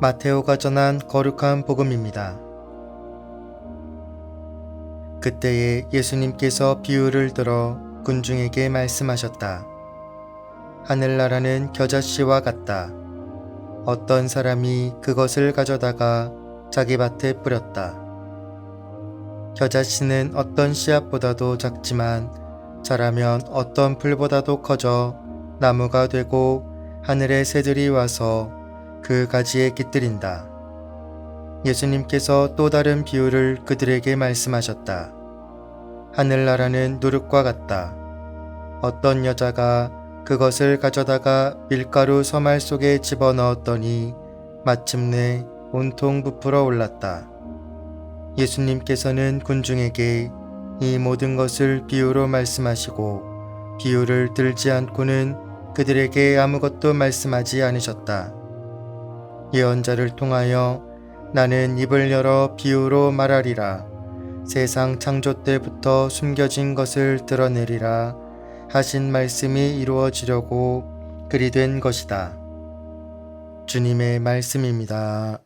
마테오가 전한 거룩한 복음입니다. 그때에 예수님께서 비유를 들어 군중에게 말씀하셨다. 하늘나라는 겨자씨와 같다. 어떤 사람이 그것을 가져다가 자기 밭에 뿌렸다. 겨자씨는 어떤 씨앗보다도 작지만 자라면 어떤 풀보다도 커져 나무가 되고 하늘의 새들이 와서 그 가지에 깃들인다. 예수님께서 또 다른 비유를 그들에게 말씀하셨다. 하늘나라는 누룩과 같다. 어떤 여자가 그것을 가져다가 밀가루 서말 속에 집어넣었더니 마침내 온통 부풀어 올랐다. 예수님께서는 군중에게 이 모든 것을 비유로 말씀하시고 비유를 들지 않고는 그들에게 아무것도 말씀하지 않으셨다. 예언자를 통하여 나는 입을 열어 비유로 말하리라. 세상 창조 때부터 숨겨진 것을 드러내리라 하신 말씀이 이루어지려고 그리 된 것이다. 주님의 말씀입니다.